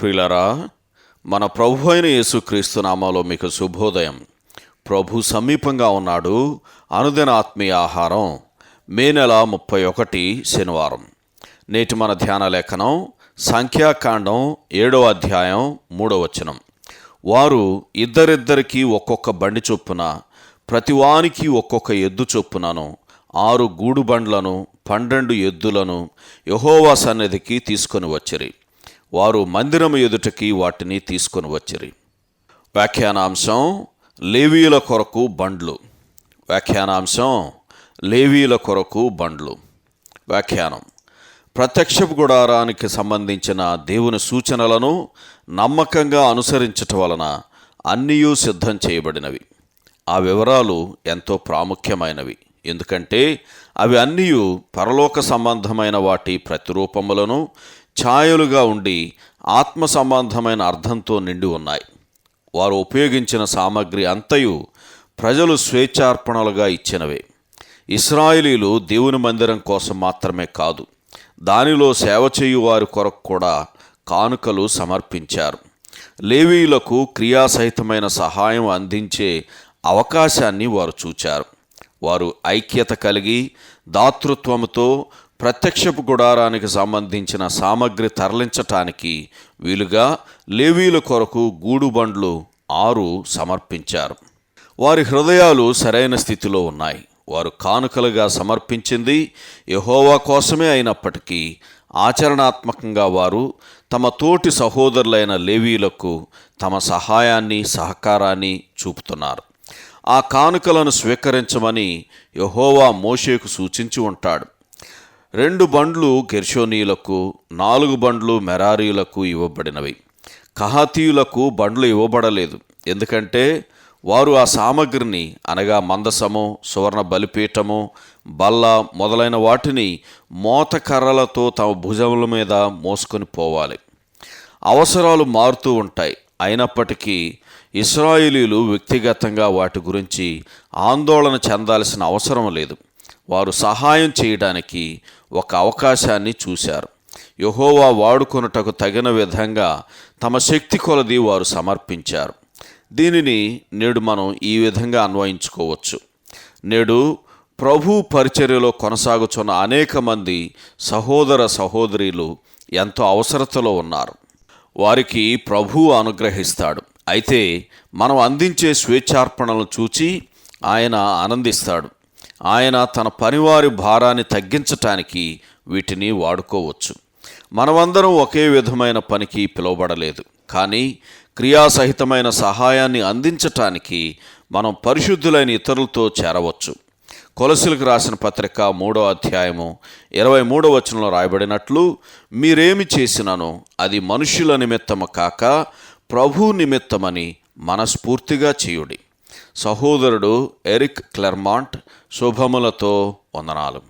ప్రిలరా మన ప్రభు అయిన యేసుక్రీస్తు నామాలో మీకు శుభోదయం. ప్రభు సమీపంగా ఉన్నాడు అనుదిన ఆత్మీయ ఆహారం మే నెల ముప్పై ఒకటి శనివారం. నేటి మన ధ్యాన లేఖనం సంఖ్యాకాండం ఏడో అధ్యాయం మూడో వచనం. వారు ఇద్దరిద్దరికి ఒక్కొక్క బండి చొప్పున ప్రతివానికి ఒక్కొక్క ఎద్దు చొప్పునను ఆరు గూడు బండ్లను పన్నెండు ఎద్దులను యహోవా సన్నిధికి తీసుకొని వచ్చిరి. వారు మందిరము ఎదుటకి వాటిని తీసుకొని వచ్చిరి. వ్యాఖ్యానాంశం లేవీల కొరకు బండ్లు. వ్యాఖ్యానాంశం లేవీల కొరకు బండ్లు. వ్యాఖ్యానం ప్రత్యక్షపు గుడారానికి సంబంధించిన దేవుని సూచనలను నమ్మకంగా అనుసరించటం వలన అన్నీయూ సిద్ధం చేయబడినవి. ఆ వివరాలు ఎంతో ప్రాముఖ్యమైనవి. ఎందుకంటే అవి అన్నీ పరలోక సంబంధమైన వాటి ప్రతిరూపములను ఛాయలుగా ఉండి ఆత్మ సంబంధమైన అర్థంతో నిండి ఉన్నాయి. వారు ఉపయోగించిన సామగ్రి అంతయు ప్రజలు స్వేచ్ఛార్పణలుగా ఇచ్చినవే. ఇస్రాయిలీలు దేవుని మందిరం కోసం మాత్రమే కాదు దానిలో సేవ చేయు వారి కొరకు కూడా కానుకలు సమర్పించారు. లేవీయులకు క్రియాసహితమైన సహాయం అందించే అవకాశాన్ని వారు చూచారు. వారు ఐక్యత కలిగి దాతృత్వముతో ప్రత్యక్షపు గుడారానికి సంబంధించిన సామగ్రి తరలించటానికి వీలుగా లేవీల కొరకు గూడుబండ్లు ఆరు సమర్పించారు. వారి హృదయాలు సరైన స్థితిలో ఉన్నాయి. వారు కానుకలుగా సమర్పించింది యహోవా కోసమే అయినప్పటికీ ఆచరణాత్మకంగా వారు తమ తోటి సహోదరులైన లేవీలకు తమ సహాయాన్ని సహకారాన్ని చూపుతున్నారు. ఆ కానుకలను స్వీకరించమని యహోవా మోషేకు సూచించి ఉంటాడు. రెండు బండ్లు గెర్షోనీయులకు నాలుగు బండ్లు మెరారీయులకు ఇవ్వబడినవి. కహాతీయులకు బండ్లు ఇవ్వబడలేదు. ఎందుకంటే వారు ఆ సామగ్రిని అనగా మందసము సువర్ణ బలిపీఠము బల్ల మొదలైన వాటిని మోతకర్రలతో తమ భుజముల మీద మోసుకొని పోవాలి. అవసరాలు మారుతూ ఉంటాయి. అయినప్పటికీ ఇస్రాయిలీలు వ్యక్తిగతంగా వాటి గురించి ఆందోళన చెందాల్సిన అవసరం లేదు. వారు సహాయం చేయడానికి ఒక అవకాశాన్ని చూశారు. యహోవా వాడుకొనుటకు తగిన విధంగా తమ శక్తి కొలది వారు సమర్పించారు. దీనిని నేడు మనం ఈ విధంగా అన్వయించుకోవచ్చు. నేడు ప్రభు పరిచర్యలో కొనసాగుతున్న అనేక మంది సహోదర సహోదరీలు ఎంతో అవసరతలో ఉన్నారు. వారికి ప్రభువు అనుగ్రహిస్తాడు. అయితే మనం అందించే స్వేచ్ఛార్పణలను చూచి ఆయన ఆనందిస్తాడు. ఆయన తన పనివారి భారాన్ని తగ్గించటానికి వీటిని వాడుకోవచ్చు. మనమందరం ఒకే విధమైన పనికి పిలువబడలేదు. కానీ క్రియాసహితమైన సహాయాన్ని అందించటానికి మనం పరిశుద్ధులైన ఇతరులతో చేరవచ్చు. కొలసులకు రాసిన పత్రిక మూడో అధ్యాయము ఇరవై మూడో వచనంలో రాయబడినట్లు మీరేమి చేసినను అది మనుష్యుల నిమిత్తము కాక ప్రభు నిమిత్తమని మనస్ఫూర్తిగా చేయుడి. సహోదరుడు ఎరిక్ క్లెర్మాంట్ శుభములతో వందనాలు.